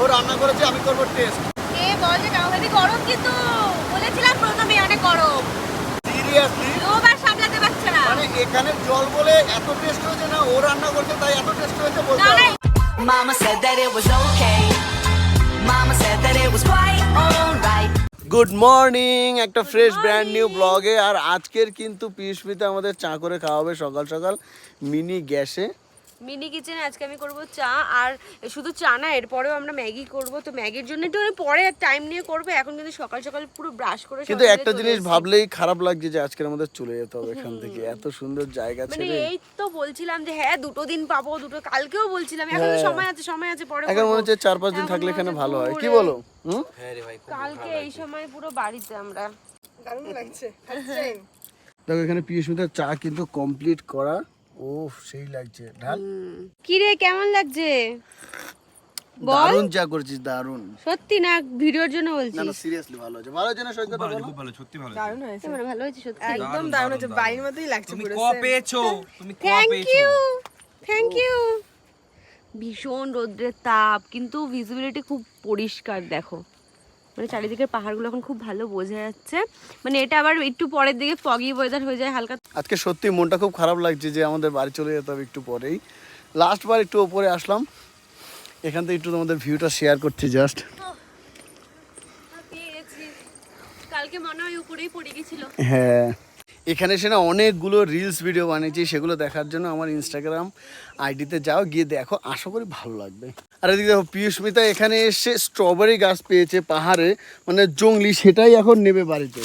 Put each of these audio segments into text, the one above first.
ও রান্না করেছে আমি করব টেস্ট এ বল কাউকে গরম কিন্তু বলেছিলাম প্রথমে অনেক গরম। সিরিয়াসলি লোভ সামলাতে পারছে না। মানে এখানে জল বলে এত টেস্ট হয়েছে না ও রান্না করছে তাই এত টেস্ট হয়েছে বলতে। Mama said that it was okay. Mama said that it was quite alright. Good morning একটা ফ্রেশ ব্র্যান্ড নিউ ব্লগে আর আজকের কিন্তু পিউষমিতে আমাদের চা করে খাওয়াবে সকাল সকাল মিনি গ্যাসে। মিনি কিচেনে আজকে আমি করব চা আর শুধু চা না এরপরেও আমরা ম্যাগি করব। তো ম্যাগির জন্য একটু আমি পরে টাইম নিয়ে করব এখন কিন্তু সকাল সকাল পুরো ব্রাশ করে কিন্তু একটা জিনিস ভাবলেই খারাপ লাগছে যে আজকের আমাদের চলে যেতে হবে এখান থেকে এত সুন্দর জায়গা মানে এই তো বলছিলাম যে হ্যাঁ দুটো দিন পাবো দুটো কালকেও বলছিলাম এখন হ্যাঁ। সময় আছে সময় আছে পরে এখন মনে হচ্ছে চার পাঁচ দিন থাকলে এখানে ভালো হয়। কি বলো? হুম? কালকে এই সময় পুরো বাড়িতে আমরা। দারুণ লাগছে। দেখো এখানে পিউষমিতার চা কিন্তু কমপ্লিট করা ও সেই লাগছে। ঢাল। কি রে কেমন লাগছে? বল। দারুণ চা করছিস দারুণ। সত্যি না ভিডিওর জন্য না বলছি না সিরিয়াসলি ভালো হয়েছে। ভালো হয়েছে বলো খুব ভালো সত্যি ভালো মানে ভালো হয়েছে সত্যি। একদম দারুণ মতোই লাগছে তুমি পুরো ক পেয়েছ তুমি ক থ্যাংক ইউ থ্যাংক ইউ ভীষণ রোদ্রের তাপ কিন্তু ভিজিবিলিটি খুব পরিষ্কার দেখো। মানে চারিদিকের পাহাড়গুলো এখন খুব ভালো বোঝা যাচ্ছে। মানে এটা আবার একটু পরের দিকে ফগি ওয়েদার হয়ে যায় হালকা আজকে সত্যি মনটা খুব খারাপ লাগছে যে আমাদের বাড়ি চলে যেতে হবে একটু পরেই। লাস্ট বার একটু ওপরে আসলাম। এখান থেকে একটু তোমাদের ভিউটা শেয়ার করছি জাস্ট কালকে মনে হয় উপরেই পড়ে গেছিল। হ্যাঁ। এখানে এসে না অনেকগুলো রিলস ভিডিও বানিয়েছি সেগুলো দেখার জন্য আমার ইনস্টাগ্রাম আইডিতে যাও গিয়ে দেখো আশা করি ভালো লাগবে। আর এদিকে দেখো পিয়ুষ্মিতা এখানে এসে স্ট্রবেরি গাছ পেয়েছে পাহাড়ে। মানে জঙ্গলি সেটাই এখন নেবে বাড়িতে।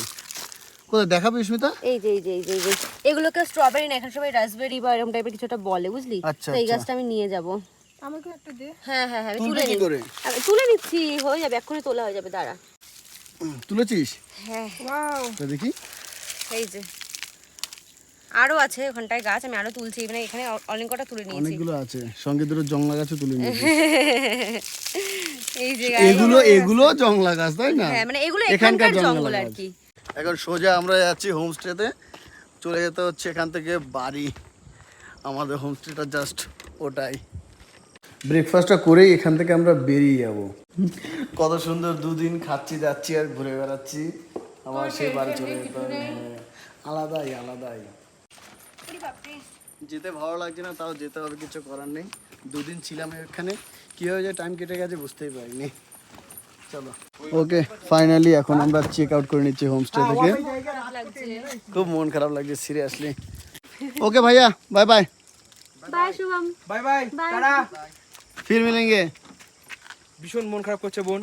কোথায়? দেখা পিয়ুষ্মিতা এই যে এই যে এই যে এই যে। এগুলোকে স্ট্রবেরি না এখানে সবাই রাসবেরি বা এরকম টাইপের কিছু একটা বলে বুঝলি? আচ্ছা, তো এই আচ্ছা। গাছটা আমি নিয়ে যাব। আমাকে একটা দে। হ্যাঁ হ্যাঁ হ্যাঁ তুলে? আমি তুলে নিচ্ছি হয়ে যাবে এক্ষুনি তোলা হয়ে যাবে দাঁড়া। তুলেছিস? হ্যাঁ। ওয়াও দেখি। এই যে। আরও আছে ওখানটায় গাছ আমি আরও তুলছি মানে এখানে অনেক কটা তুলে নিয়েছি। অনেকগুলো আছে সঙ্গে দুটো জংলা গাছও তুলে নিয়েছি। এই যে এগুলো এগুলো জংলা গাছ তাই না? হ্যাঁ মানে এগুলো এখানকার জঙ্গল আর কি। এখন সোজা আমরা যাচ্ছি হোমস্টেতে চলে যেতে হচ্ছে এখান থেকে বাড়ি। আমাদের হোমস্টেটা জাস্ট ওটাই। ব্রেকফাস্টটা করেই এখান থেকে আমরা বেরিয়ে যাব। কত সুন্দর দুদিন খাচ্ছি যাচ্ছি আর ঘুরে বেড়াচ্ছি। আবার সেই বাড়ি চলে যেতে হবে। হ্যাঁ, আলাদাই আলাদাই। যেতে ভালো লাগছে না তাও যেতে হবে কিছু করার নেই। দুদিন ছিলাম এখানে। কী হয়ে যায় টাইম কেটে গেছে বুঝতেই পারিনি। চলো। ওকে ফাইনালি এখন আমরা চেক আউট করে নিচ্ছি হোমস্টে থেকে। খুব মন খারাপ লাগছে সিরিয়াসলি ওকে ভাইয়া bye bye bye Shubham. Bye bye. Tata. ফির মিলেঙ্গে। ভীষণ মন খারাপ করছে বোন।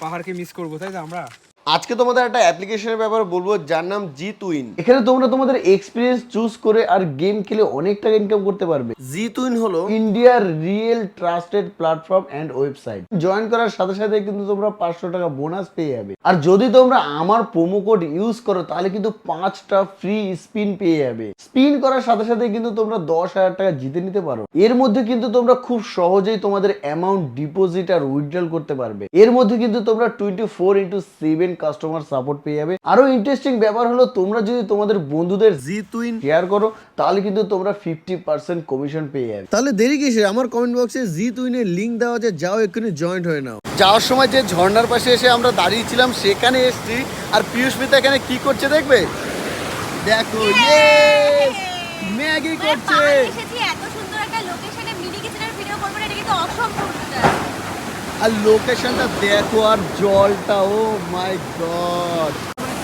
পাহাড়কে মিস করব তাই তো আমরা? আজকে তোমাদের একটা অ্যাপ্লিকেশনের ব্যাপারে বলব যার নাম জি টুইন এখানে তোমরা তোমাদের এক্সপিরিয়েন্স চুজ করে আর গেম খেলে অনেক টাকা ইনকাম করতে পারবে। জি টুইন হলো ইন্ডিয়ার real trusted platform and website join করার সাথে সাথে কিন্তু তোমরা পাঁচশো টাকা বোনাস পেয়ে যাবে। আর যদি তোমরা আমার প্রোমো কোড ইউজ করো তাহলে কিন্তু পাঁচটা ফ্রি স্পিন পেয়ে যাবে। স্পিন করার সাথে সাথে কিন্তু তোমরা দশ হাজার টাকা জিতে নিতে পারো। এর মধ্যে কিন্তু তোমরা খুব সহজেই তোমাদের অ্যামাউন্ট ডিপোজিট আর উইথড্রল করতে পারবে। এর মধ্যে কিন্তু তোমরা twenty four into seven customer support পেয়ে যাবে। আরও ইন্টারেস্টিং ব্যাপার হলো তোমরা যদি তোমাদের বন্ধুদের জি টুইন শেয়ার করো তাহলে কিন্তু তোমরা ফিফটি পার্সেন্ট কমিশন পেয়ে যাবে। তাহলে দেরি কিসে আমার কমেন্ট বক্সে জি টুইনের লিঙ্ক দেওয়া আছে যাও এক্ষুনি জয়েন্ট হয়ে নাও। যাওয়ার সময় যে ঝর্ণার পাশে এসে আমরা দাঁড়িয়েছিলাম সেখানে এসেছি। আর পিয়ুষ মিতা এখানে কি করছে দেখবে? দেখো ম্যাগি করছে। এত সুন্দর একটা লোকেশনে মিনি কিচেনের ভিডিও করব এটা কিন্তু অসম্ভব। আর লোকেশনটা দেখো আর জলটা oh my god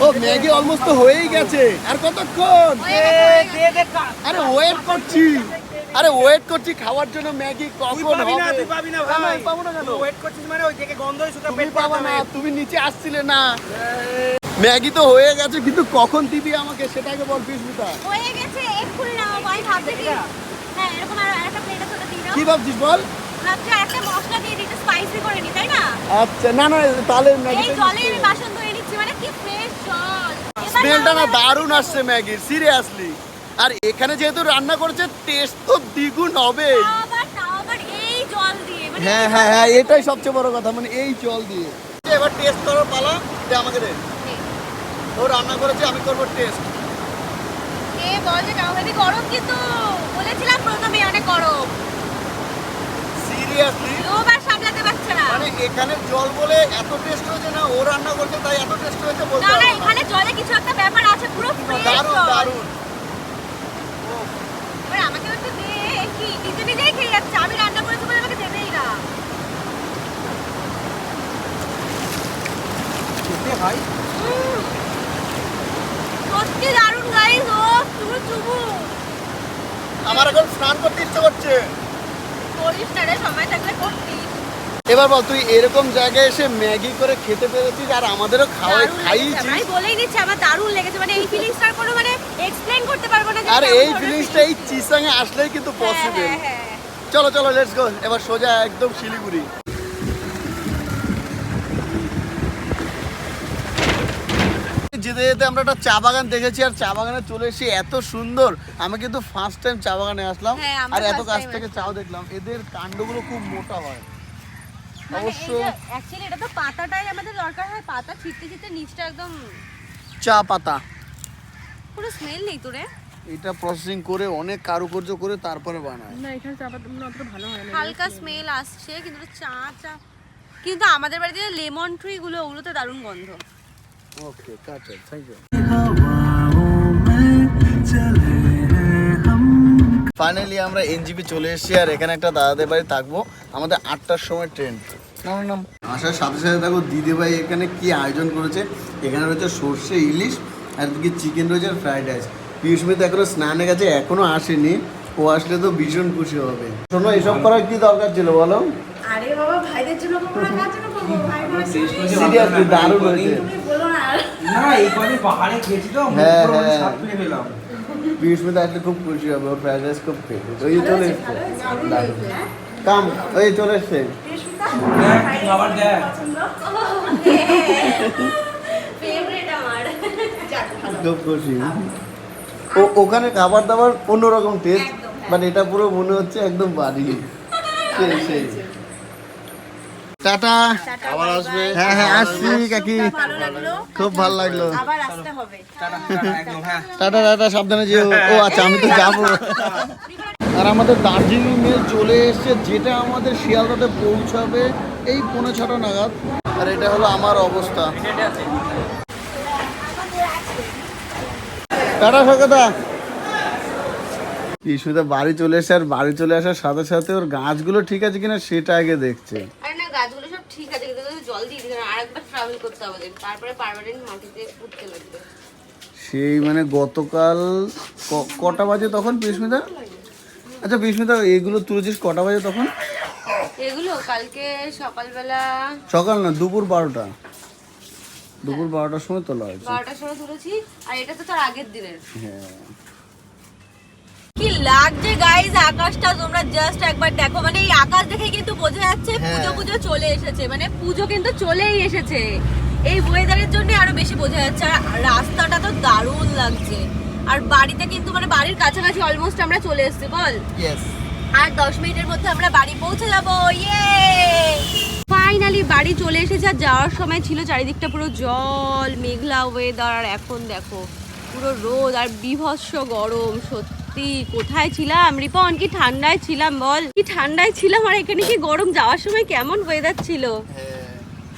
oh Maggi almost তো হয়েই গেছে। আর কতক্ষণ? আরে ওয়েট করছি। আরে ওয়েট করছি খাওয়ার জন্য ম্যাগি কখন হবে? তুই পাবি না ভাই। পাবো না কেন? ওয়েট করছিস মানে ওই থেকে গন্ধই শুধু তুমি পাবা না তুমি নিচে আসছিলে না। ম্যাগি তো হয়ে গেছে কিন্তু কখন দিবি আমাকে সেটাকে বল পিসমিতা হয়ে গেছে এক্ষুনি নাও আমি ভাবছি কি হ্যাঁ এরকম আর একটা প্লেট আছে ওটা দিয়ে দাও। কি ভাবছিস বল? ভাবছি একটা মশলা দিয়ে দিতে স্পাইসি করে নি তাই না? আচ্ছা না না তাহলে ম্যাগি এই জলে আমি বাসন ধুয়ে নিচ্ছি মানে কি ফ্রেশ জল। স্মেলটা না দারুণ আসছে ম্যাগির সিরিয়াসলি আর এখানে যেহেতু রান্না করেছে টেস্ট তো দ্বিগুণ হবে। মানে হ্যাঁ হ্যাঁ হ্যাঁ এটাই সবচেয়ে বড় কথা মানে এই জল দিয়ে। এবার টেস্ট করার পালা দে আমাকে দে। ও রান্না করেছে আমি করব টেস্ট এ বল কাউকে গরম কিন্তু বলেছিলাম প্রথমে অনেক গরম। সিরিয়াসলি সামলাতে পারছে না। মানে এখানে জল বলে এত টেস্ট হয়েছে না ও রান্না করছে তাই এত টেস্ট হয়েছে বলতে না না হবে না। এখানে জলে কিছু একটা ব্যাপার আছে পুরো ফ্রেশ দারুণ দারুণ। এবার আমাকে একটু দে কি নিজে নিজেই খেয়ে যাচ্ছে আমি রান্না করেছি বলে আমাকে দেবেই না। খেতে হয়? সত্যি দারুণ গাইস ও চুমু চুমু। আমার এখন স্নান করতে ইচ্ছে করছে। করিস না রে সময় থাকলে করতিস এবার বল তুই এরকম জায়গায় এসে ম্যাগি করে খেতে পেরেছিস আর আমাদেরও খাওয়াই। খাইয়েছিস? আমি বলেই দিচ্ছি আমার দারুণ লেগেছে। মানে এই ফিলিংসটা কোনো মানে এক্সপ্লেইন করতে পারব না আর এই ফিলিংসটা এই চিসাঙে আসলেই কিন্তু হ্যাঁ, পসিবল হ্যাঁ, হ্যাঁ। চলো চলো লেটস গো এবার সোজা একদম শিলিগুড়ি। যেতে যেতে আমরা একটা চা বাগান দেখেছি আর চা বাগানে চলে এসেছি এত সুন্দর। আমি কিন্তু ফার্স্ট টাইম চা বাগানে আসলাম হ্যাঁ, আর এত কাছ থেকে চাও দেখলাম। এদের কাণ্ডগুলো খুব মোটা হয়। মানে অবশ্য অ্যাকচুয়ালি এটা তো পাতাটাই আমাদের দরকার হয় পাতা ছিটতে ছিটতে নিচটা একদম চা পাতা। কোনো স্মেল নেই তো রে। এটা প্রসেসিং করে অনেক কারুকার্য করে তারপরে বানায়। না এখানে চা পাতা মনে অতটা ভালো হয় না হালকা স্মেল আসছে কিন্তু চা চা কিন্তু আমাদের বাড়িতে লেমন ট্রি গুলো ওগুলো তো দারুণ গন্ধ। ওকে থ্যাংক ইউ ফাইনালি আমরা এনজিপি চলে এসেছি আর এখানে একটা দাদাদের বাড়ি থাকব। আমাদের আটটার সময় ট্রেন। নাম আসার সাথে সাথে দেখো দিদি ভাই এখানে কি আয়োজন করেছে। এখানে রয়েছে সর্ষে ইলিশ আর এদিকে চিকেন রয়েছে আর ফ্রাইড রাইস। পিউষমিত এখনও স্নানে গেছে এখনও আসেনি। ও আসলে তো ভীষণ খুশি হবে। শোনো এসব করার কি দরকার ছিল বলো? আরে বাবা ভাইদের জন্য সিরিয়াসলি দারুণ হয়েছে। বলো না এই কদিন পাহাড়ে গেছি তো হ্যাঁ, হ্যাঁ। পেলাম আসলে খুব খুশি হবে ওর ফ্রাইড রাইস খুব ফেভারিট ওই চলে এসছে। কাম ওই চলে এসছে। খাবার দেখ। খুব খুশি। ও ওখানে খাবার দাবার অন্যরকম টেস্ট মানে এটা পুরো মনে হচ্ছে একদম বাড়ি। সেই সেই। টাটা। আবার আসবে। হ্যাঁ হ্যাঁ আসছি কাকি। খুব ভালো লাগল। আবার আসতে হবে। টাটা, টাটা, একদম হ্যাঁ। টাটা টাটা সাবধানে যেও। ও আচ্ছা আমি তো যাব। আর আমাদের দার্জিলিং মেল চলে এসেছে যেটা আমাদের শিয়ালদাতে পৌঁছাবে এই পৌনে ছটা নাগাদ। আর এটা হলো আমার অবস্থা। টাটা সৈকতা। ইস্যুতে বাড়ি চলে এসে আর বাড়ি চলে আসার সাথে সাথে ওর গাছগুলো ঠিক আছে কিনা সেটা আগে দেখছে আরে না গাছগুলো সব ঠিক আছে কিন্তু জল দিয়ে হবে। আরেকবার ট্রাভেল করতে হবে। তারপরে পার্মানেন্ট মাটিতে পুঁততে লাগবে। সেই মানে গতকাল কটা বাজে তখন পিসমিতা আচ্ছা পিসমিতা এগুলো তুলেছিস কটা বাজে তখন? এগুলো কালকে সকালবেলা সকাল না দুপুর বারোটা। দুপুর বারোটার সময় তোলা হয়েছে। বারোটার সময় তুলেছি আর এটা তো তার আগের দিনের। হ্যাঁ। কি লাগছে গাইজ আকাশটা তোমরা জাস্ট একবার দেখো। মানে এই আকাশ দেখে কিন্তু বোঝা যাচ্ছে হ্যাঁ। পুজো পুজো চলে এসেছে। মানে পুজো কিন্তু চলেই এসেছে। এই ওয়েদারের জন্য আরও বেশি বোঝা যাচ্ছে। আর রাস্তাটা তো দারুণ লাগছে। আর বাড়িতে কিন্তু মানে বাড়ির কাছাকাছি অলমোস্ট আমরা চলে এসেছি বল? আর দশ মিনিটের মধ্যে আমরা বাড়ি পৌঁছে যাব। ইয়ে ফাইনালি বাড়ি চলে এসেছে। আর যাওয়ার সময় ছিল চারিদিকটা পুরো জল মেঘলা ওয়েদার আর এখন দেখো পুরো রোদ আর বিভৎস গরম সত্যি। কোথায় ছিলাম? রিপন কি ঠান্ডায় ছিলাম বল? কি ঠান্ডায় ছিলাম আর এখানে কি গরম? যাওয়ার সময় কেমন ওয়েদার ছিল?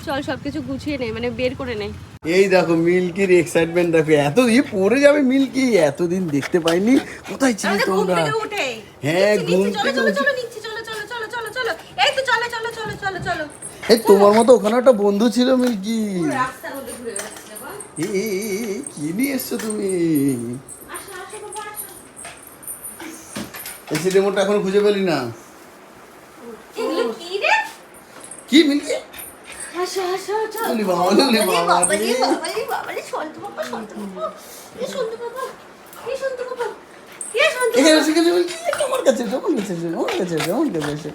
চল সবকিছু গুছিয়ে নেই মানে বের করে নেই এই দেখো মিল্কির এক্সাইটমেন্ট দেখো এত ই পড়ে যাবে মিল্কি এতদিন দেখতে পাইনি। কোথায় ছিলে তোমরা? হ্যাঁ, ঘুম চলো থেকে চলো চলো চলো চলো চলো চলো চলো। এই তো চলো চলো চলো চলো চলো। এই তোমার মতো ওখানে একটা বন্ধু ছিল মিল্কি। কি নিয়ে এসছো তুমি? এসি রিমোটটা এখন খুঁজে পেলি না? কি রে? কি মিল্কি আমার কাছে আমার কাছে আমার কাছে আমার কাছে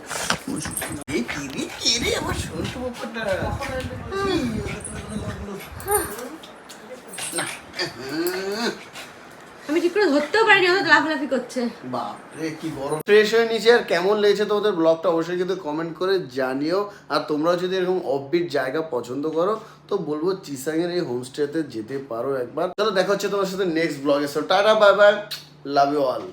না। আমি ঠিক করে ধরতেও পারিনি ওদের লাফালাফি করছে। বাপরে, কি গরম। ফ্রেশ হয়ে নিচে আর কেমন লেগেছে তোমাদের ব্লগটা অবশ্যই কিন্তু কমেন্ট করে জানিও। আর তোমরাও যদি এরকম অফবিট জায়গা পছন্দ করো, তো বলব চিসাংয়ের এই হোমস্টেতে যেতে পারো একবার। চলো দেখা হচ্ছে তোমার সাথে নেক্সট ব্লগে so tata bye bye love you all